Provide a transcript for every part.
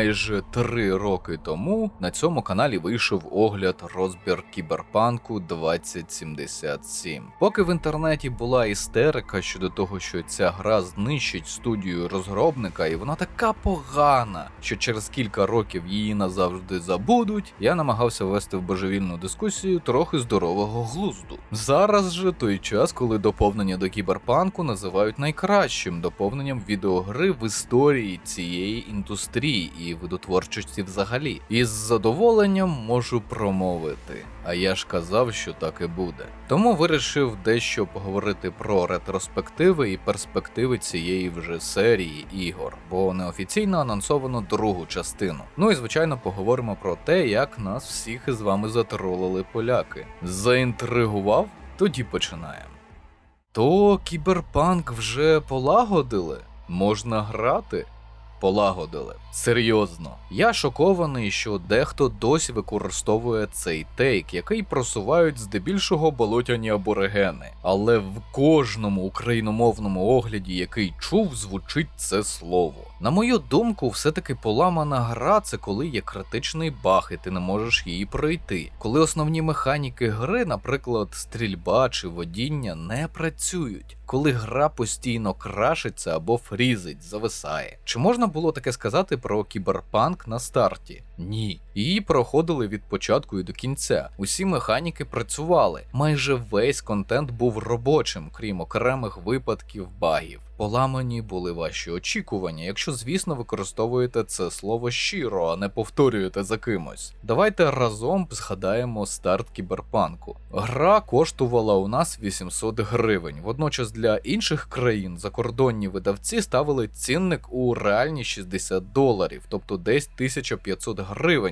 майже три роки тому на цьому каналі вийшов огляд розбір кіберпанку 2077. Поки в інтернеті була істерика щодо того, що ця гра знищить студію розробника, і вона така погана, що через кілька років її назавжди забудуть, я намагався вести в божевільну дискусію трохи здорового глузду. Зараз же той час, коли доповнення до кіберпанку називають найкращим доповненням відеогри в історії цієї індустрії і видотворчості взагалі. І з задоволенням можу промовити. А я ж казав, що так і буде. Тому вирішив дещо поговорити про ретроспективи і перспективи цієї вже серії ігор, бо неофіційно анонсовано другу частину. Ну і звичайно поговоримо про те, як нас всіх із вами затролили поляки. Заінтригував? Тоді починаємо. То кіберпанк вже полагодили? Можна грати? Полагодили. Серйозно. Я шокований, що дехто досі використовує цей тейк, який просувають здебільшого болотяні аборигени. Але в кожному україномовному огляді, який чув, звучить це слово. На мою думку, все-таки поламана гра це коли є критичний баг, і ти не можеш її пройти. Коли основні механіки гри, наприклад, стрільба чи водіння, не працюють. Коли гра постійно крашиться або фрізить, зависає. Чи можна було таке сказати про кіберпанк на старті? Ні. Її проходили від початку і до кінця. Усі механіки працювали. Майже весь контент був робочим, крім окремих випадків багів. Поламані були ваші очікування, якщо, звісно, використовуєте це слово щиро, а не повторюєте за кимось. Давайте разом згадаємо старт кіберпанку. Гра коштувала у нас 800 гривень. Водночас для інших країн закордонні видавці ставили цінник у реальні 60 доларів, тобто десь 1500 гривень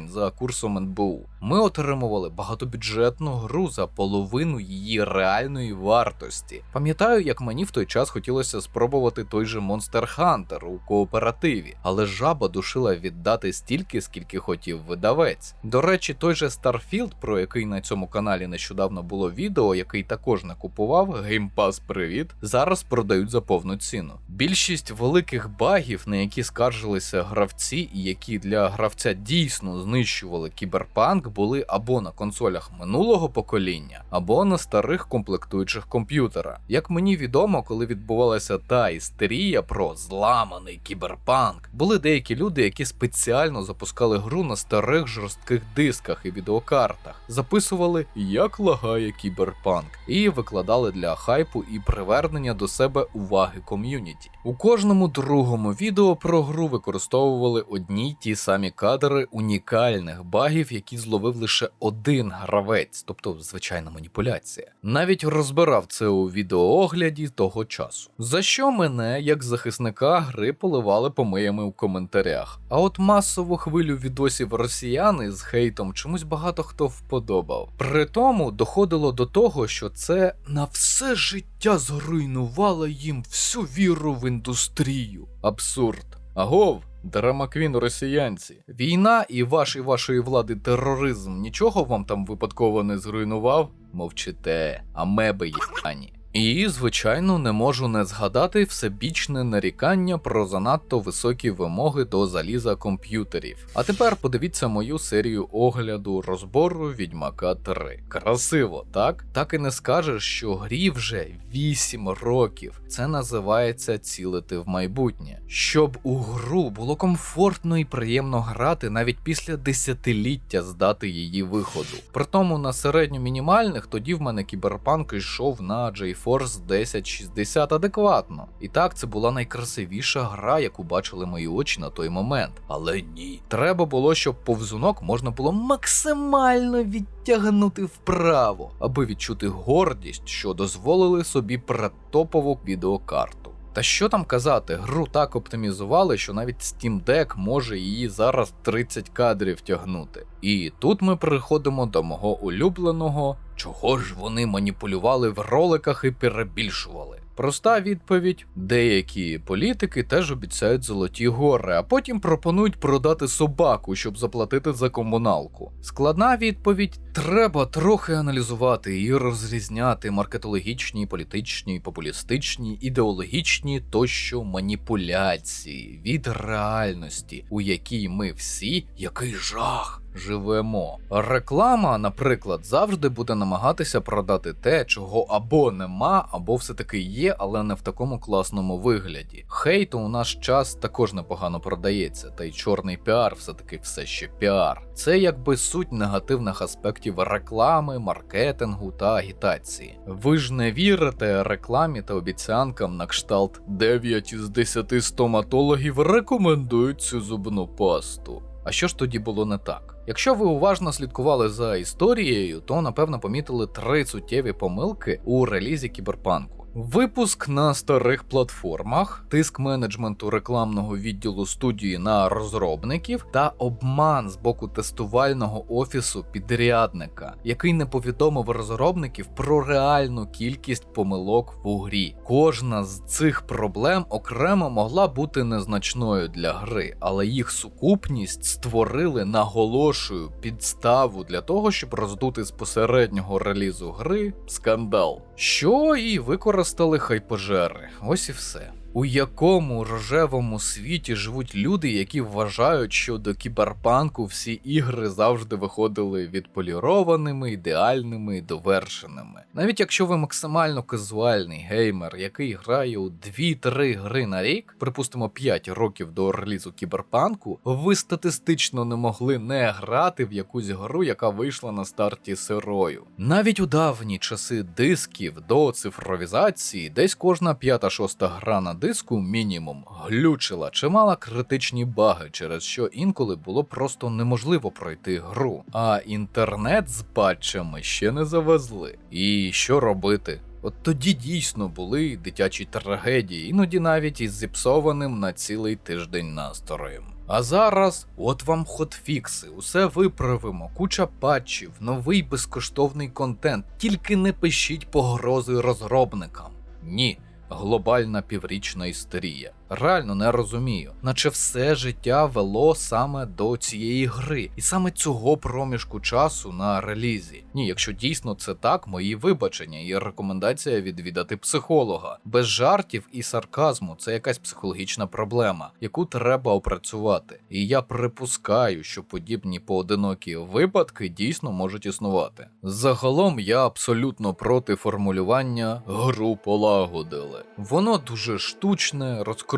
за курсом НБУ. Ми отримували багатобюджетну гру за половину її реальної вартості. Пам'ятаю, як мені в той час хотілося спробувати той же Monster Hunter у кооперативі, але жаба душила віддати стільки, скільки хотів видавець. До речі, той же Starfield, про який на цьому каналі нещодавно було відео, який також не купував, Game Pass привіт, зараз продають за повну ціну. Більшість великих багів, на які скаржилися гравці, і які для гравця дійсно знищували кіберпанк, були або на консолях минулого покоління, або на старих комплектуючих комп'ютера. Як мені відомо, коли відбувалася та істерія про зламаний кіберпанк, були деякі люди, які спеціально запускали гру на старих жорстких дисках і відеокартах, записували, як лагає кіберпанк, і викладали для хайпу і привернення до себе уваги ком'юніті. У кожному другому відео про гру використовували одні й ті самі кадри унікальних багів, які зловив лише один гравець, тобто звичайна маніпуляція. Навіть розбирав це у відеоогляді того часу. За що мене, як захисника гри, поливали помиями у коментарях. А от масову хвилю відосів росіяни з хейтом чомусь багато хто вподобав. При тому доходило до того, що це на все життя зруйнувало їм всю віру в індустрію. Абсурд. Агов, Драмаквін росіянці. Війна і ваш і вашої влади тероризм нічого вам там випадково не зруйнував? Мовчите, амеби єбані. І, звичайно, не можу не згадати всебічне нарікання про занадто високі вимоги до заліза комп'ютерів. А тепер подивіться мою серію огляду розбору Відьмака 3. Красиво, так? Так і не скажеш, що грі вже 8 років. Це називається цілити в майбутнє. Щоб у гру було комфортно і приємно грати навіть після десятиліття здати її виходу. Притому на середньо-мінімальних тоді в мене кіберпанк йшов на GeForce 1060 адекватно. І так, це була найкрасивіша гра, яку бачили мої очі на той момент. Але ні, треба було, щоб повзунок можна було максимально відтягнути вправо, аби відчути гордість, що дозволили собі предтопову відеокарту. Та що там казати, гру так оптимізували, що навіть Steam Deck може її зараз 30 кадрів тягнути. І тут ми приходимо до мого улюбленого Чого ж вони маніпулювали в роликах і перебільшували? Проста відповідь: деякі політики теж обіцяють золоті гори, а потім пропонують продати собаку, щоб заплатити за комуналку. Складна відповідь: треба трохи аналізувати і розрізняти маркетологічні, політичні, популістичні, ідеологічні тощо маніпуляції від реальності, у якій ми всі який жах. Живемо. Реклама, наприклад, завжди буде намагатися продати те, чого або нема, або все-таки є, але не в такому класному вигляді. Хейт у наш час також непогано продається, та й чорний піар все-таки все ще піар. Це якби суть негативних аспектів реклами, маркетингу та агітації. Ви ж не вірите рекламі та обіцянкам на кшталт 9 із 10 стоматологів рекомендують цю зубну пасту. А що ж тоді було не так? Якщо ви уважно слідкували за історією, то напевно помітили три суттєві помилки у релізі кіберпанку. Випуск на старих платформах, тиск менеджменту рекламного відділу студії на розробників та обман з боку тестувального офісу підрядника, який не повідомив розробників про реальну кількість помилок в грі. Кожна з цих проблем окремо могла бути незначною для гри, але їх сукупність створили, наголошую, підставу для того, щоб роздути з посереднього релізу гри скандал, що і використали хайпожери. Ось і все. У якому рожевому світі живуть люди, які вважають, що до кіберпанку всі ігри завжди виходили відполірованими, ідеальними і довершеними. Навіть якщо ви максимально казуальний геймер, який грає у 2-3 гри на рік, припустимо 5 років до релізу кіберпанку, ви статистично не могли не грати в якусь гру, яка вийшла на старті сирою. Навіть у давні часи дисків до цифровізації, десь кожна п'ята-шоста гра на диску мінімум глючила чи мала критичні баги, через що інколи було просто неможливо пройти гру. А інтернет з патчами ще не завезли. І що робити? От тоді дійсно були дитячі трагедії, іноді навіть із зіпсованим на цілий тиждень настроєм. А зараз от вам хотфікси, усе виправимо, куча патчів, новий безкоштовний контент, тільки не пишіть погрози розробникам. Ні, глобальна піврічна істерія. Реально не розумію, наче все життя вело саме до цієї гри, і саме цього проміжку часу на релізі. Ні, якщо дійсно це так, мої вибачення і рекомендація відвідати психолога. Без жартів і сарказму це якась психологічна проблема, яку треба опрацювати. І я припускаю, що подібні поодинокі випадки дійсно можуть існувати. Загалом я абсолютно проти формулювання гру полагодили. Воно дуже штучне, розкручене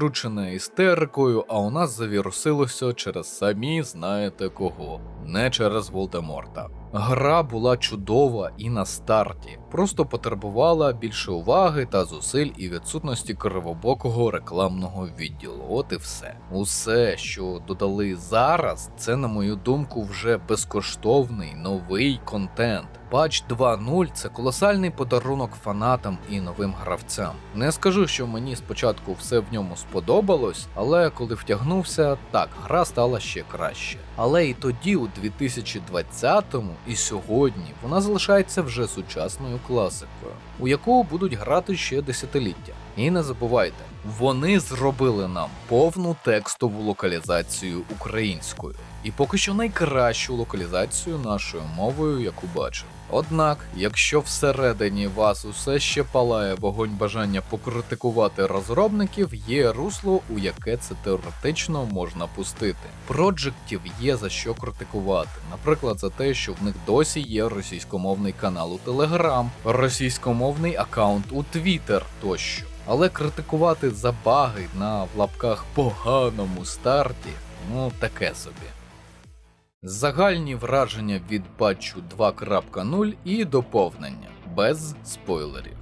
істерикою, а у нас завірусилося через самі знаєте кого, не через Волдеморта. Гра була чудова і на старті, просто потребувала більше уваги та зусиль і відсутності кривобокого рекламного відділу. От і все. Усе, що додали зараз, це, на мою думку, вже безкоштовний новий контент. Патч 2.0 це колосальний подарунок фанатам і новим гравцям. Не скажу, що мені спочатку все в ньому сподобалось, але коли втягнувся, так, гра стала ще краще. Але і тоді, у 2020-му і сьогодні, вона залишається вже сучасною класикою, у яку будуть грати ще десятиліття. І не забувайте, вони зробили нам повну текстову локалізацію українською, і поки що найкращу локалізацію нашою мовою, яку бачив. Однак, якщо всередині вас усе ще палає вогонь бажання покритикувати розробників, є русло, у яке це теоретично можна пустити. Проджектів є за що критикувати, наприклад, за те, що в них досі є російськомовний канал у Telegram, російськомовний аккаунт у Twitter тощо. Але критикувати за баги на в лапках поганому старті, ну таке собі. Загальні враження від патчу 2.0 і доповнення без спойлерів.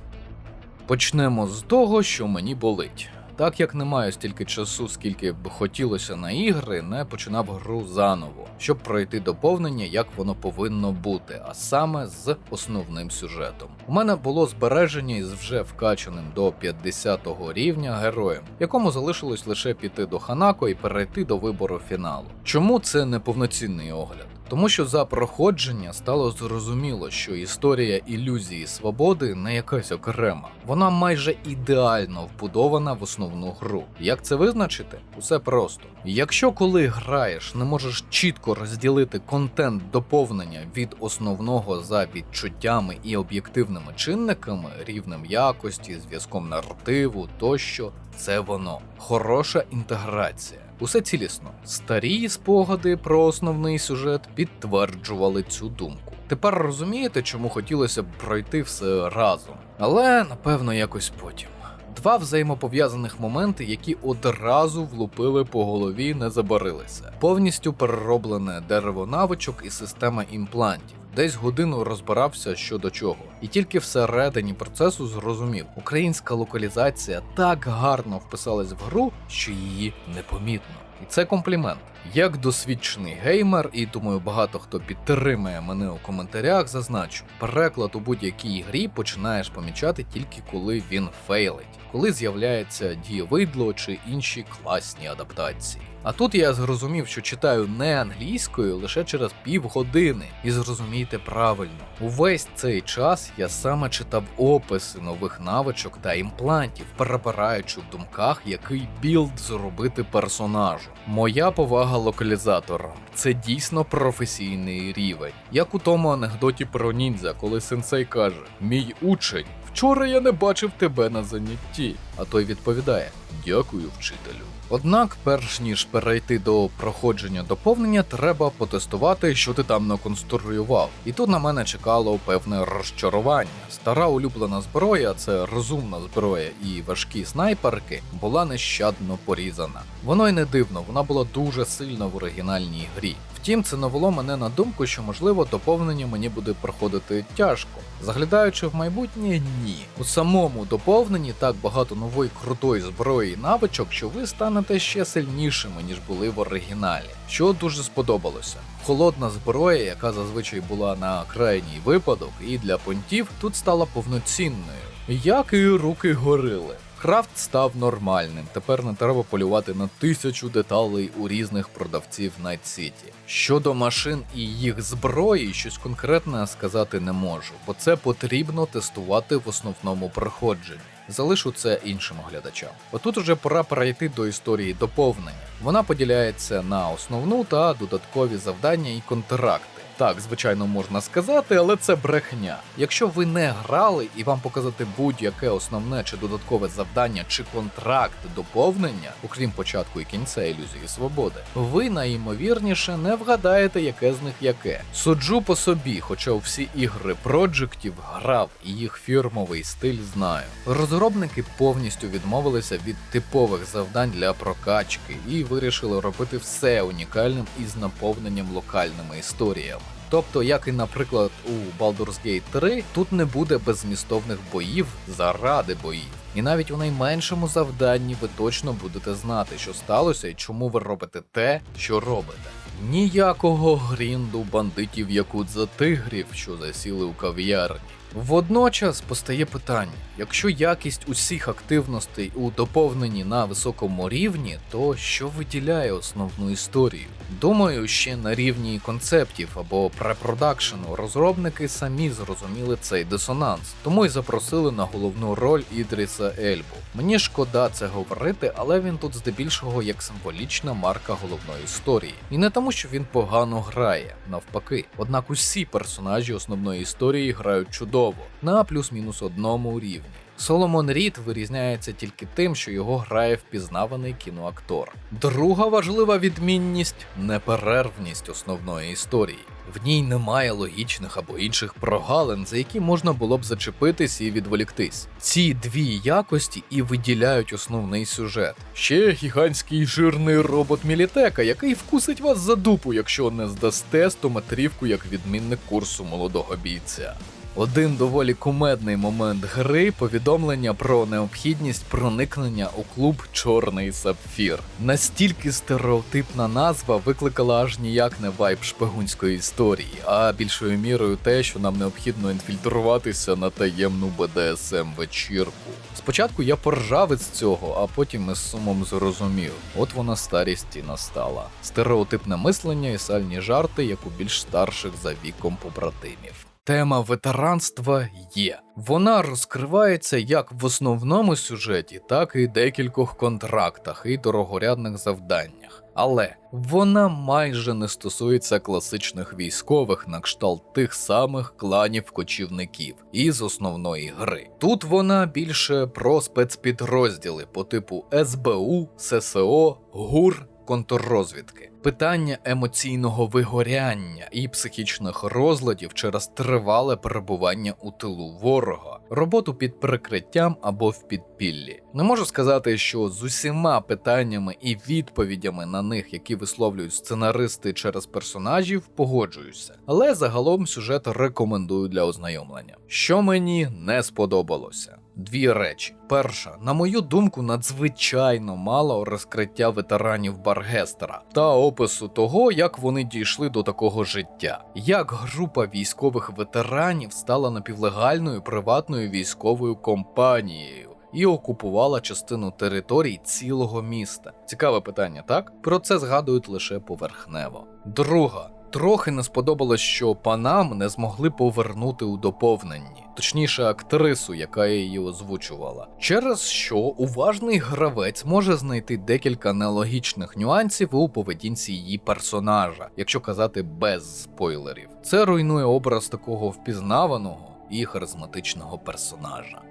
Почнемо з того, що мені болить. Так як не маю стільки часу, скільки б хотілося на ігри, не починав гру заново, щоб пройти доповнення, як воно повинно бути, а саме з основним сюжетом. У мене було збереження із вже вкачаним до 50-го рівня героєм, якому залишилось лише піти до Ханако і перейти до вибору фіналу. Чому це не повноцінний огляд? Тому що за проходження стало зрозуміло, що історія ілюзії свободи не якась окрема, вона майже ідеально вбудована в основну гру. Як це визначити? Усе просто. Якщо коли граєш, не можеш чітко розділити контент доповнення від основного за відчуттями і об'єктивними чинниками, рівнем якості, зв'язком наративу тощо, це воно. Хороша інтеграція. Усе цілісно. Старі спогади про основний сюжет підтверджували цю думку. Тепер розумієте, чому хотілося б пройти все разом, але напевно якось потім. Два взаємопов'язаних моменти, які одразу влупили по голові, не забарилися. Повністю перероблене дерево навичок і система імплантів. Десь годину розбирався що до чого, і тільки всередині процесу зрозумів, українська локалізація так гарно вписалась в гру, що її непомітно. І це комплімент. Як досвідчений геймер, і думаю, багато хто підтримує мене у коментарях, зазначу, переклад у будь-якій грі починаєш помічати тільки коли він фейлить, коли з'являється дієвидло чи інші класні адаптації. А тут я зрозумів, що читаю не англійською лише через півгодини, і зрозумійте правильно, увесь цей час я саме читав описи нових навичок та імплантів, перебираючи в думках, який білд зробити персонажу. Моя повага локалізаторам це дійсно професійний рівень, як у тому анекдоті про ніндзя, коли сенсей каже: Мій учень, вчора я не бачив тебе на занятті. А той відповідає: Дякую, вчителю. Однак, перш ніж перейти до проходження доповнення, треба потестувати, що ти там наконструював. І тут на мене чекало певне розчарування. Стара улюблена зброя, це розумна зброя і важкі снайперки, була нещадно порізана. Воно й не дивно, вона була дуже сильна в оригінальній грі. Втім, це навело мене на думку, що можливо доповнення мені буде проходити тяжко. Заглядаючи в майбутнє, ні. У самому доповненні так багато нової крутої зброї і навичок, що ви станете ще сильнішими, ніж були в оригіналі. Що дуже сподобалося. Холодна зброя, яка зазвичай була на крайній випадок, і для понтів тут стала повноцінною, як і руки горили. Крафт став нормальним. Тепер не треба полювати на тисячу деталей у різних продавців Night City. Щодо машин і їх зброї, щось конкретне сказати не можу, бо це потрібно тестувати в основному проходженні. Залишу це іншим глядачам. Отут уже пора перейти до історії доповнення. Вона поділяється на основну та додаткові завдання і контракти. Так, звичайно, можна сказати, але це брехня. Якщо ви не грали і вам показати будь-яке основне чи додаткове завдання чи контракт доповнення, окрім початку і кінця ілюзії свободи, ви найімовірніше не вгадаєте, яке з них яке. Суджу по собі, хоча у всі ігри проджектів грав і їх фірмовий стиль знаю. Розробники повністю відмовилися від типових завдань для прокачки і вирішили робити все унікальним із наповненням локальними історіями. Тобто, як і, наприклад, у Baldur's Gate 3, тут не буде беззмістовних боїв заради боїв. І навіть у найменшому завданні ви точно будете знати, що сталося і чому ви робите те, що робите. Ніякого грінду бандитів якудза тигрів, що засіли у кав'ярні. Водночас постає питання: якщо якість усіх активностей у доповненні на високому рівні, то що виділяє основну історію? Думаю, ще на рівні концептів або препродакшену розробники самі зрозуміли цей дисонанс, тому й запросили на головну роль Ідріса Ельбу. Мені шкода це говорити, але він тут здебільшого як символічна марка головної історії. І не тому, що він погано грає, навпаки. Однак усі персонажі основної історії грають чудово на плюс-мінус одному рівні. Соломон Рід вирізняється тільки тим, що його грає впізнаваний кіноактор. Друга важлива відмінність неперервність основної історії. В ній немає логічних або інших прогалин, за які можна було б зачепитись і відволіктись. Ці дві якості і виділяють основний сюжет. Ще гігантський жирний робот Мілітека, який вкусить вас за дупу, якщо не здасте стометрівку як відмінник курсу молодого бійця. Один доволі кумедний момент гри повідомлення про необхідність проникнення у клуб Чорний Сапфір. Настільки стереотипна назва викликала аж ніяк не вайб шпигунської історії, а більшою мірою те, що нам необхідно інфільтруватися на таємну БДСМ вечірку. Спочатку я поржав із цього, а потім із сумом зрозумів. От вона старість і настала. Стереотипне мислення і сальні жарти, як у більш старших за віком побратимів. Тема ветеранства є. Вона розкривається як в основному сюжеті, так і декількох контрактах і дорогорядних завданнях. Але вона майже не стосується класичних військових на кшталт тих самих кланів кочівників із основної гри. Тут вона більше про спецпідрозділи по типу СБУ, ССО, ГУР контррозвідки, питання емоційного вигоряння і психічних розладів через тривале перебування у тилу ворога, роботу під прикриттям або в підпіллі. Не можу сказати, що з усіма питаннями і відповідями на них, які висловлюють сценаристи через персонажів, погоджуюся, але загалом сюжет рекомендую для ознайомлення. Що мені не сподобалося. Дві речі. Перша, на мою думку, надзвичайно мало розкриття ветеранів Баргестера та опису того, як вони дійшли до такого життя, як група військових ветеранів стала напівлегальною приватною військовою компанією. І окупувала частину територій цілого міста. Цікаве питання, так? Про це згадують лише поверхнево. Друга. Трохи не сподобалось, що панам не змогли повернути у доповненні, точніше, актрису, яка її озвучувала, через що уважний гравець може знайти декілька нелогічних нюансів у поведінці її персонажа, якщо казати без спойлерів. Це руйнує образ такого впізнаваного і харизматичного персонажа.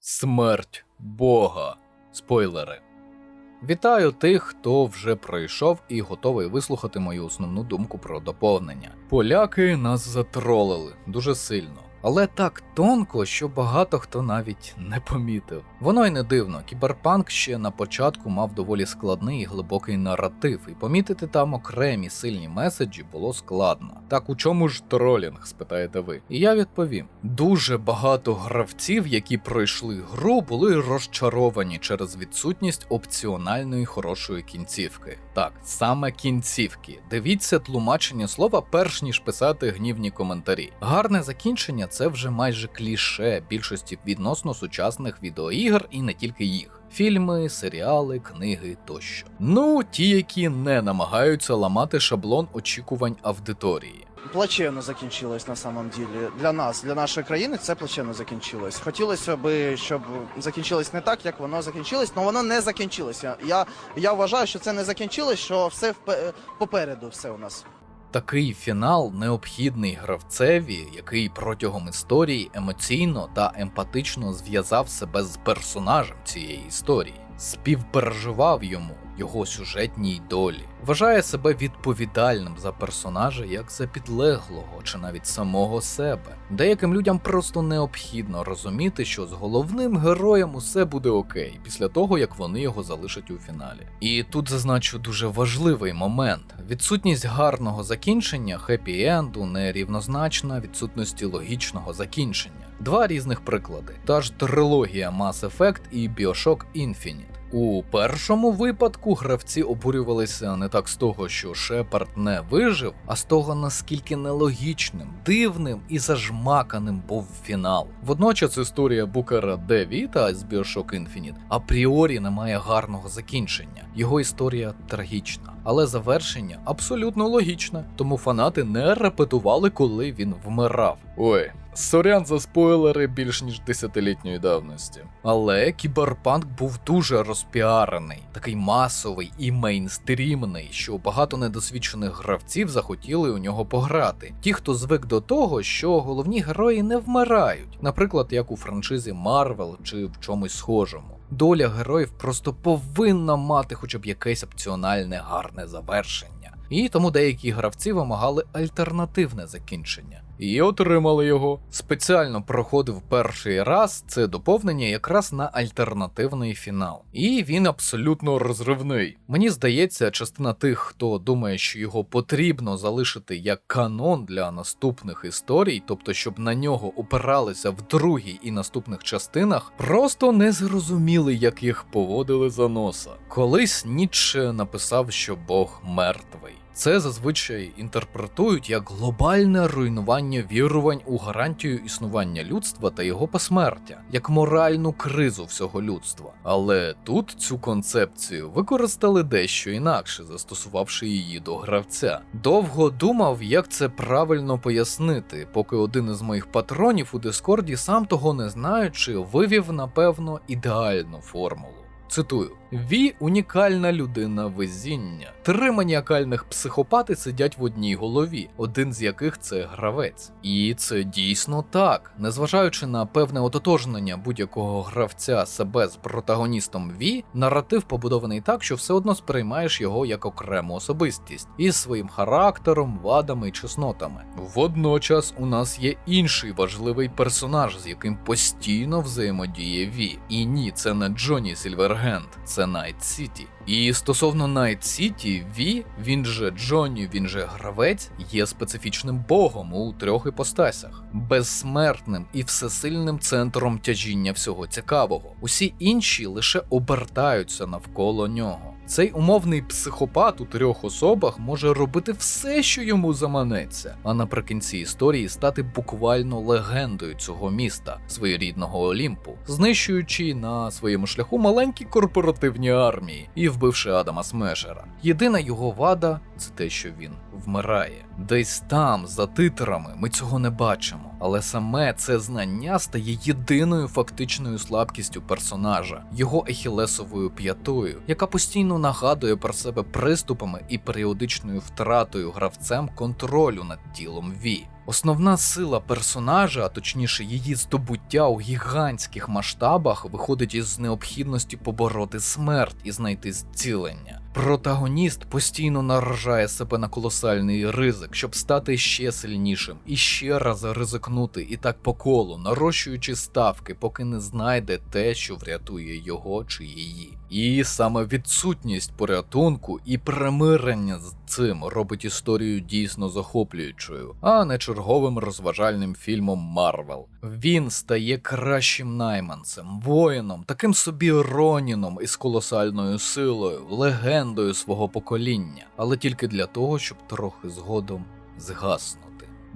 Смерть Бога. Спойлери. Вітаю тих, хто вже пройшов і готовий вислухати мою основну думку про доповнення. Поляки нас затролили дуже сильно. Але так тонко, що багато хто навіть не помітив. Воно й не дивно. Кіберпанк ще на початку мав доволі складний і глибокий наратив, і помітити там окремі сильні меседжі було складно. Так у чому ж тролінг, спитаєте ви? І я відповім: дуже багато гравців, які пройшли гру, були розчаровані через відсутність опціональної хорошої кінцівки. Так, саме кінцівки. Дивіться тлумачення слова, перш ніж писати гнівні коментарі. Гарне закінчення це вже майже кліше більшості відносно сучасних відеоігр і не тільки їх. Фільми, серіали, книги тощо. Ну, ті, які не намагаються ламати шаблон очікувань аудиторії. Плачевно закінчилось на самом ділі. Для нас, для нашої країни, це плачевно закінчилось. Хотілося б, щоб закінчилось не так, як воно закінчилось, але воно не закінчилося. Я, я вважаю, що це не закінчилось, що все попереду все у нас. Такий фінал необхідний гравцеві, який протягом історії емоційно та емпатично зв'язав себе з персонажем цієї історії, співпереживав йому його сюжетній долі, вважає себе відповідальним за персонажа як за підлеглого чи навіть самого себе. Деяким людям просто необхідно розуміти, що з головним героєм усе буде окей після того, як вони його залишать у фіналі. І тут зазначу дуже важливий момент: відсутність гарного закінчення хеппі-енду не рівнозначна відсутності логічного закінчення. Два різних приклади: та ж трилогія Mass Effect і Bioshock Infinite. У першому випадку гравці обурювалися не так з того, що Шепард не вижив, а з того, наскільки нелогічним, дивним і зажмаканим був фінал. Водночас історія Букера Девіта з Bioshock Infinite апріорі не має гарного закінчення. Його історія трагічна, але завершення абсолютно логічне, тому фанати не репетували, коли він вмирав. Ой. Сорян за спойлери більш ніж десятилітньої давності. Але кіберпанк був дуже розпіарений, такий масовий і мейнстрімний, що багато недосвідчених гравців захотіли у нього пограти. Ті, хто звик до того, що головні герої не вмирають, наприклад, як у франшизі Марвел чи в чомусь схожому. Доля героїв просто повинна мати хоча б якесь опціональне гарне завершення. І тому деякі гравці вимагали альтернативне закінчення. І отримали його. Спеціально проходив перший раз це доповнення якраз на альтернативний фінал. І він абсолютно розривний. Мені здається, частина тих, хто думає, що його потрібно залишити як канон для наступних історій, тобто щоб на нього опиралися в другій і наступних частинах, просто не зрозуміли, як їх поводили за носа. Колись Ніцше написав, що Бог мертвий. Це зазвичай інтерпретують як глобальне руйнування вірувань у гарантію існування людства та його посмертя, як моральну кризу всього людства. Але тут цю концепцію використали дещо інакше, застосувавши її до гравця. Довго думав, як це правильно пояснити, поки один із моїх патронів у Дискорді, сам того не знаючи, вивів напевно ідеальну формулу. Цитую: Ві унікальна людина везіння. Три маніакальних психопати сидять в одній голові, один з яких це гравець. І це дійсно так. Незважаючи на певне ототожнення будь-якого гравця себе з протагоністом Ві, наратив побудований так, що все одно сприймаєш його як окрему особистість із своїм характером, вадами і чеснотами. Водночас у нас є інший важливий персонаж, з яким постійно взаємодіє Ві. І ні, це не Джонні Сільвергенд, це Найт Сіті. І стосовно Найт Сіті, Ві, він же Джонні, він же гравець, є специфічним богом у трьох іпостасях, безсмертним і всесильним центром тяжіння всього цікавого. Усі інші лише обертаються навколо нього. Цей умовний психопат у трьох особах може робити все, що йому заманеться, а наприкінці історії стати буквально легендою цього міста, своєрідного Олімпу, знищуючи на своєму шляху маленькі корпоративні армії і вбивши Адама Смешера. Єдина його вада це те, що він вмирає. Десь там, за титрами, ми цього не бачимо, але саме це знання стає єдиною фактичною слабкістю персонажа, його ехілесовою п'ятою, яка постійно нагадує про себе приступами і періодичною втратою гравцем контролю над тілом Ві. Основна сила персонажа, а точніше її здобуття у гігантських масштабах, виходить із необхідності побороти смерть і знайти зцілення. Протагоніст постійно наражає себе на колосальний ризик, щоб стати ще сильнішим і ще раз ризикнути, і так по колу, нарощуючи ставки, поки не знайде те, що врятує його чи її. І саме відсутність порятунку і примирення з цим робить історію дійсно захоплюючою, а не черговим розважальним фільмом Марвел. Він стає кращим найманцем, воїном, таким собі Роніном із колосальною силою, легендою свого покоління, але тільки для того, щоб трохи згодом згаснути.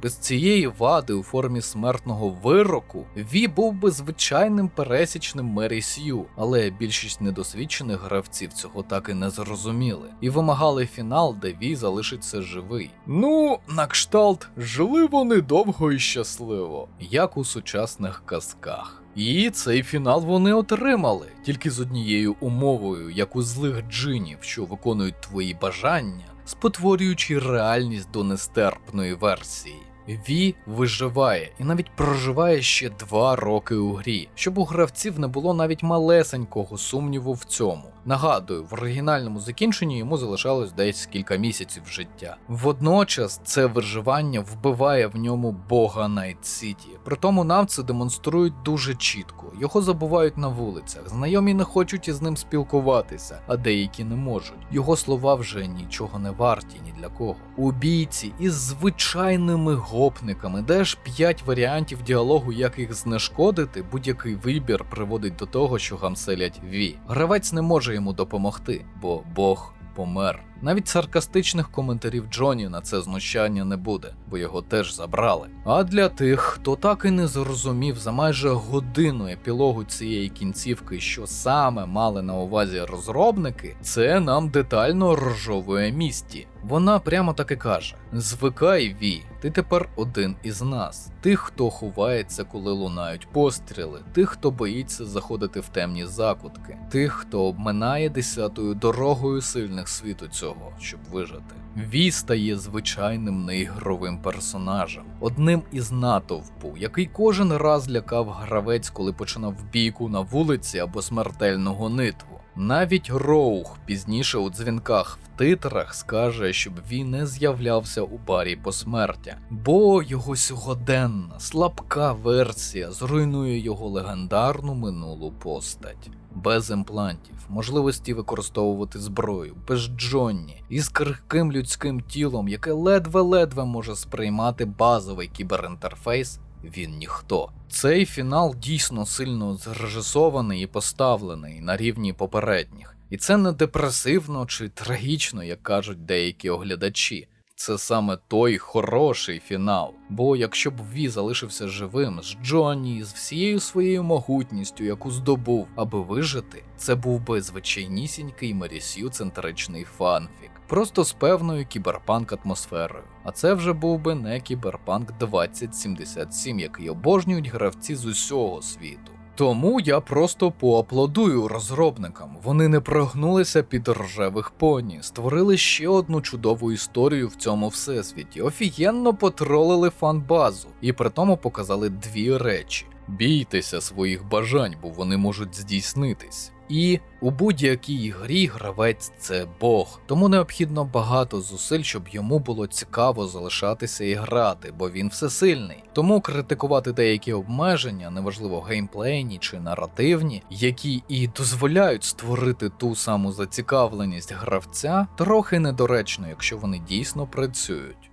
Без цієї вади у формі смертного вироку Ві був би звичайним пересічним Мері Сью, але більшість недосвідчених гравців цього так і не зрозуміли, і вимагали фінал, де Ві залишиться живий. Ну, на кшталт, жили вони довго і щасливо, як у сучасних казках. І цей фінал вони отримали тільки з однією умовою, як у злих джинів, що виконують твої бажання, спотворюючи реальність до нестерпної версії. Ві виживає і навіть проживає ще два роки у грі, щоб у гравців не було навіть малесенького сумніву в цьому. Нагадую, в оригінальному закінченні йому залишалось десь кілька місяців життя. Водночас це виживання вбиває в ньому бога Найт Сіті. Притому нам це демонструють дуже чітко. Його забувають на вулицях. Знайомі не хочуть із ним спілкуватися, а деякі не можуть. Його слова вже нічого не варті ні для кого. У бійці із звичайними гопниками, де ж п'ять варіантів діалогу, як їх знешкодити, будь-який вибір приводить до того, що гамселять Ві. Гравець не може йому допомогти, бо Бог помер. Навіть саркастичних коментарів Джоні на це знущання не буде, бо його теж забрали. А для тих, хто так і не зрозумів за майже годину епілогу цієї кінцівки, що саме мали на увазі розробники, це нам детально розжовує місті. Вона прямо так і каже: Звикай, Ві, ти тепер один із нас. Тих, хто ховається, коли лунають постріли, тих, хто боїться заходити в темні закутки, тих, хто обминає десятою дорогою сильних світу цього, щоб вижити. Ві стає звичайним неігровим персонажем, одним із натовпу, який кожен раз лякав гравець, коли починав бійку на вулиці або смертельну гонитву. Навіть Роух пізніше у дзвінках в титрах скаже, щоб він не з'являвся у барі посмертя, бо його сьогоденна слабка версія зруйнує його легендарну минулу постать. Без імплантів, можливості використовувати зброю, без Джонні, із крихким людським тілом, яке ледве-ледве може сприймати базовий кіберінтерфейс, він ніхто. Цей фінал дійсно сильно зрежисований і поставлений на рівні попередніх. І це не депресивно чи трагічно, як кажуть деякі оглядачі. Це саме той хороший фінал. Бо якщо б Ві залишився живим з Джонні, з всією своєю могутністю, яку здобув, аби вижити, це був би звичайнісінький Марісю центричний фанфік, просто з певною кіберпанк атмосферою. А це вже був би не кіберпанк 2077, який обожнюють гравці з усього світу. Тому я просто поаплодую розробникам. Вони не прогнулися під ржевих поні, створили ще одну чудову історію в цьому всесвіті, офігенно потролили фанбазу і при тому показали дві речі: бійтеся своїх бажань, бо вони можуть здійснитись. І у будь-якій грі гравець це Бог, тому необхідно багато зусиль, щоб йому було цікаво залишатися і грати, бо він всесильний. Тому критикувати деякі обмеження, неважливо геймплейні чи наративні, які і дозволяють створити ту саму зацікавленість гравця, трохи недоречно, якщо вони дійсно працюють.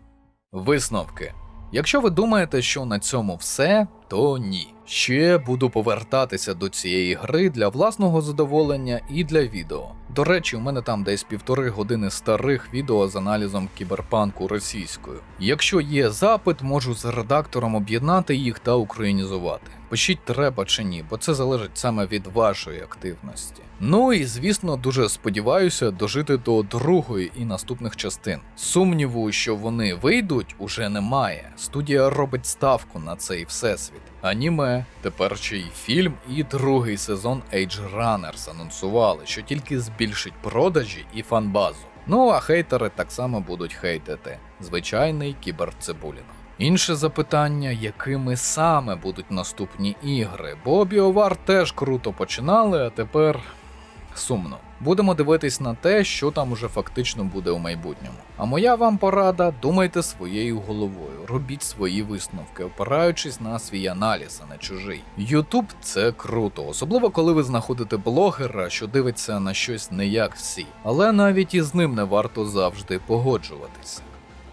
Висновки. Якщо ви думаєте, що на цьому все, то ні. Ще буду повертатися до цієї гри для власного задоволення і для відео. До речі, у мене там десь півтори години старих відео з аналізом кіберпанку російською. Якщо є запит, можу з редактором об'єднати їх та українізувати. Пишіть треба чи ні, бо це залежить саме від вашої активності. Ну і звісно, дуже сподіваюся дожити до другої і наступних частин. Сумніву, що вони вийдуть, уже немає. Студія робить ставку на цей всесвіт. Аніме, тепер ще й фільм, і другий сезон Age Runners анонсували, що тільки збільшить продажі і фанбазу. Ну а хейтери так само будуть хейтити. Звичайний кіберцибулінг. Інше запитання, якими саме будуть наступні ігри, бо BioWare теж круто починали, а тепер сумно. Будемо дивитись на те, що там уже фактично буде у майбутньому. А моя вам порада: думайте своєю головою, робіть свої висновки, опираючись на свій аналіз, а не чужий. Ютуб це круто, особливо коли ви знаходите блогера, що дивиться на щось не як всі. Але навіть із ним не варто завжди погоджуватися.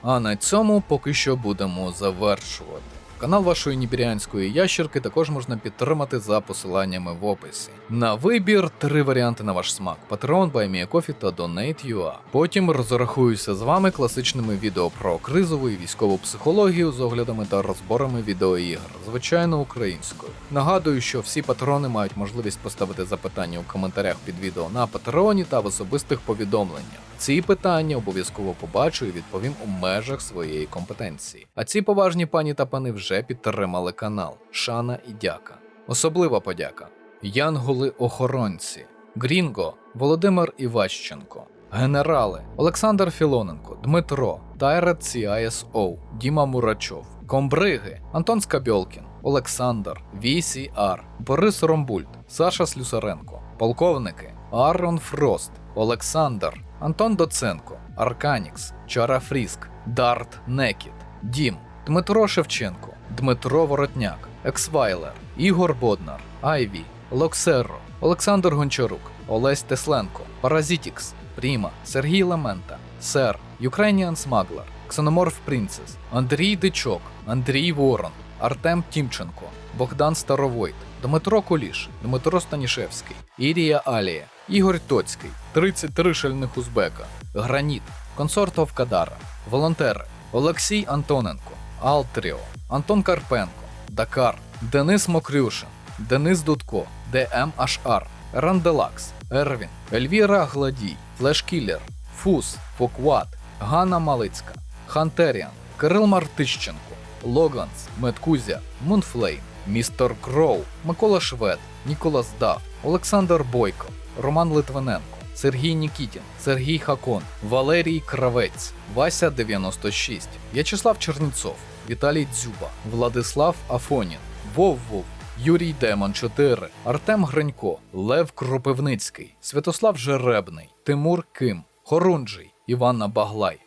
А на цьому поки що будемо завершувати. Канал вашої нібірянської ящерки також можна підтримати за посиланнями в описі. На вибір три варіанти на ваш смак: Patreon, BuyMeACoffee та Donate.ua. Потім розрахуюся з вами класичними відео про кризову і військову психологію з оглядами та розборами відеоігр, звичайно українською. Нагадую, що всі патрони мають можливість поставити запитання у коментарях під відео на Патреоні та в особистих повідомленнях. Ці питання обов'язково побачу і відповім у межах своєї компетенції. А ці поважні пані та пани вже підтримали канал. Шана і дяка. Особлива подяка. Янголи-охоронці, Грінго, Володимир Іващенко, генерали Олександр Філоненко, Дмитро, Тайрет CISO, Діма Мурачов, Комбриги, Антон Скабьолкін, Олександр, VCR, Борис Ромбульт, Саша Слюсаренко, полковники Арон Фрост, Олександр, Антон Доценко, Арканікс, Чара Фріск, Дарт Некіт, Дім, Дмитро Шевченко, Дмитро Воротняк, Ексвайлер, Ігор Боднар, Айві, Локсерро, Олександр Гончарук, Олесь Тесленко, Паразітікс, Пріма, Сергій Лемента, Сер, Ukrainian Smuggler, Ксеноморф Принцес, Андрій Дичок, Андрій Ворон, Артем Тімченко, Богдан Старовойт, Дмитро Куліш, Дмитро Станішевський, Ірія Алія, Ігор Тоцький, 33 шальних узбека, Граніт, Консортов Кадара, Волонтери, Олексій Антоненко, Алтріо, Антон Карпенко, Дакар, Денис Мокрюшин, Денис Дудко, ДМ Ашар, Ранделакс, Ервін, Ельвіра Гладій, Флешкілер, Фус, Фокват, Ганна Малицька, Хантеріан, Кирил Мартищенко, Логанс, Меткузя, Мунфлейм, Містер Кроу, Микола Швед, Ніколас Дав, Олександр Бойко, Роман Литвиненко, Сергій Нікітін, Сергій Хакон, Валерій Кравець, Вася 96, В'ячеслав Черніцов, Віталій Дзюба, Владислав Афонін, Вов Вов, Юрій Демон 4, Артем Гринько, Лев Кропивницький, Святослав Жеребний, Тимур Ким, Хорунжий, Іванна Баглай.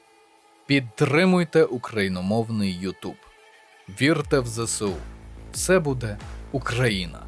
Підтримуйте україномовний Ютуб. Вірте в ЗСУ. Все буде Україна.